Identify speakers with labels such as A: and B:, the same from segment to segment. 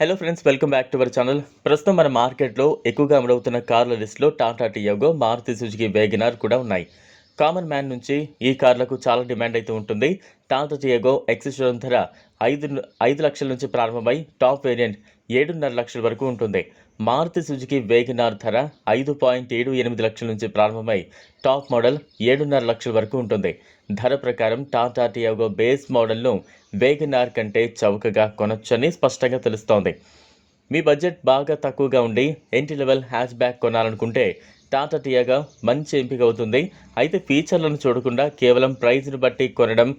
A: Hello friends welcome back to our channel ప్రస్తుతం మన మార్కెట్లో ఎక్కువగా అమలవుతున్న కార్ల లిస్టులో Tata Tiago Maruti Suzuki WagonR కూడా ఉన్నాయి. కామన్ మ్యాన్ నుంచి ఈ కార్లకు చాలా డిమాండ్ అయితే ఉంటుంది. టాటా టియాగో ఎక్సిషన్ ధర ఐదు ఐదు లక్షల నుంచి ప్రారంభమై టాప్ వేరియంట్ ఏడున్నర లక్షల వరకు ఉంటుంది. మారుతి సుజుకి వేగనార్ ధర ఐదు పాయింట్ ఏడు ఎనిమిది లక్షల నుంచి ప్రారంభమై టాప్ మోడల్ ఏడున్నర లక్షల వరకు ఉంటుంది. ధర ప్రకారం టాటా టియాగో బేస్ మోడల్ను వేగనార్ కంటే చౌకగా కొనొచ్చని స్పష్టంగా తెలుస్తోంది. మీ బడ్జెట్ బాగా తక్కువగా ఉండి ఎంట్రీ లెవెల్ హ్యాచ్ బ్యాక్ కొనాలనుకుంటే టాటా టియాగా మంచి ఎంపిక అవుతుంది. అయితే ఫీచర్లను చూడకుండా కేవలం ప్రైజ్ను బట్టి కొనడం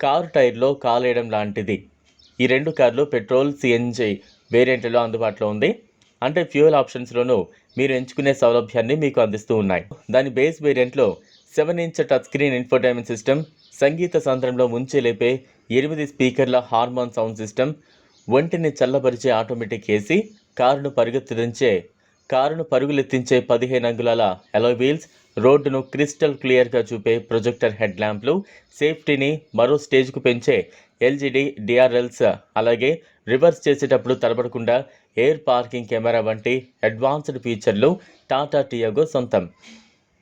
A: కారు టైర్లో కాలేయడం లాంటిది. ఈ రెండు కార్లు పెట్రోల్ సిఎన్జి వేరియంట్లో అందుబాటులో ఉంది. అంటే ఫ్యూయల్ ఆప్షన్స్లోనూ మీరు ఎంచుకునే సౌలభ్యాన్ని మీకు అందిస్తూ ఉన్నాయి. దాని base వేరియంట్లో seven inch touch screen infotainment system సంగీత సాంద్రంలో ముంచే లేపే ఎనిమిది స్పీకర్ల హార్మోన్ సౌండ్ సిస్టమ్ ఒంటిని చల్లబరిచే ఆటోమేటిక్ ఏసీ కారును పరిగెత్తించే కారును పరుగులెత్తించే పదిహేను అంగుళాల అలోయ్ వీల్స్ రోడ్డును క్రిస్టల్ క్లియర్గా చూపే ప్రొజెక్టర్ హెడ్ ల్యాంప్లు సేఫ్టీని మరో స్టేజ్కు పెంచే ఎల్జీడీ డిఆర్ఎల్స్ అలాగే రివర్స్ చేసేటప్పుడు తడబడకుండా ఎయిర్ పార్కింగ్ కెమెరా వంటి అడ్వాన్స్డ్ ఫీచర్లు టాటా టియాగో సొంతం.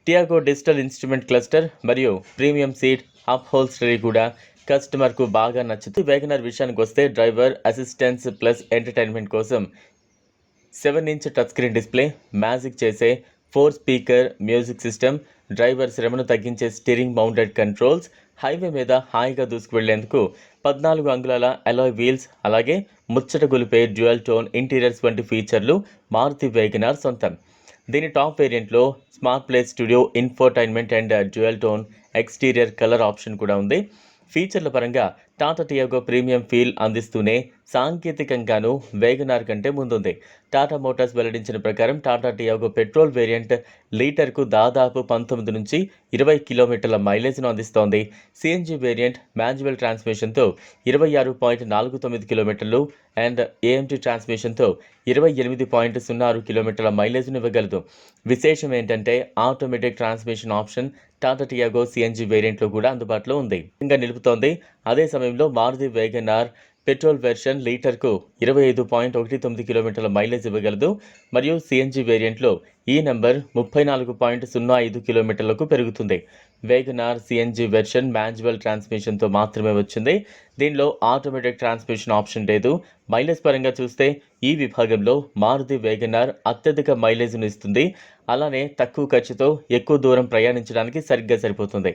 A: టియాగో డిజిటల్ ఇన్స్ట్రుమెంట్ క్లస్టర్ మరియు ప్రీమియం సీట్ అప్ హోల్స్టరీ కూడా కస్టమర్కు బాగా నచ్చుతూ వేగనర్ విషయానికి వస్తే డ్రైవర్ అసిస్టెన్స్ ప్లస్ ఎంటర్టైన్మెంట్ కోసం seven inch touch screen display magic చేసే four speaker music system driver శ్రమను తగ్గించే స్టీరింగ్ మౌంటెడ్ కంట్రోల్స్ హైవే మీద హాయిగా దూసుకువెళ్ళేందుకు పద్నాలుగు అంగుళాల అలాయ్ వీల్స్ అలాగే ముచ్చట గొలిపే డ్యూయల్ టోన్ ఇంటీరియర్స్ వంటి ఫీచర్లు మారుతి వేగనార్ సొంతం. దీని top వేరియంట్లో smart play studio infotainment and dual tone exterior colour option కూడా ఉంది. ఫీచర్ల పరంగా టాటా టియాగో ప్రీమియం ఫీల్ అందిస్తూనే సాంకేతికంగానూ వేగనార్ కంటే ముందుంది. టాటా మోటార్స్ వెల్లడించిన ప్రకారం టాటా టియాగో పెట్రోల్ వేరియంట్ లీటర్కు దాదాపు పంతొమ్మిది నుంచి ఇరవై కిలోమీటర్ల మైలేజ్ను అందిస్తోంది. సిఎన్జి వేరియంట్ మాన్యువల్ ట్రాన్స్మిషన్తో ఇరవై ఆరు పాయింట్ నాలుగు తొమ్మిది కిలోమీటర్లు అండ్ ఏఎంటీ ట్రాన్స్మిషన్తో ఇరవై ఎనిమిది పాయింట్ సున్నా ఆరు కిలోమీటర్ల మైలేజ్ను ఇవ్వగలదు. విశేషం ఏంటంటే automatic transmission option Tata Tiago CNG వేరియంట్లో కూడా అందుబాటులో ఉంది. ఇంకా నిలుపుతోంది. అదే ఆధ్వర్యంలో మారుతి వేగనార్ పెట్రోల్ వెర్షన్ లీటర్కు ఇరవై ఐదు పాయింట్ ఒకటి తొమ్మిది కిలోమీటర్ల మైలేజ్ ఇవ్వగలదు. మరియు సిఎన్జి వేరియంట్లో ఈ నెంబర్ ముప్పై నాలుగు పాయింట్ సున్నా ఐదు కిలోమీటర్లకు పెరుగుతుంది. వేగనార్ సిఎన్జి వెర్షన్ మాన్యువల్ ట్రాన్స్మిషన్తో మాత్రమే వచ్చింది. దీనిలో ఆటోమేటిక్ ట్రాన్స్మిషన్ ఆప్షన్ లేదు. మైలేజ్ పరంగా చూస్తే ఈ విభాగంలో మారుతి వేగనార్ అత్యధిక మైలేజ్ను ఇస్తుంది. అలానే తక్కువ ఖర్చుతో ఎక్కువ దూరం ప్రయాణించడానికి సరిగ్గా సరిపోతుంది.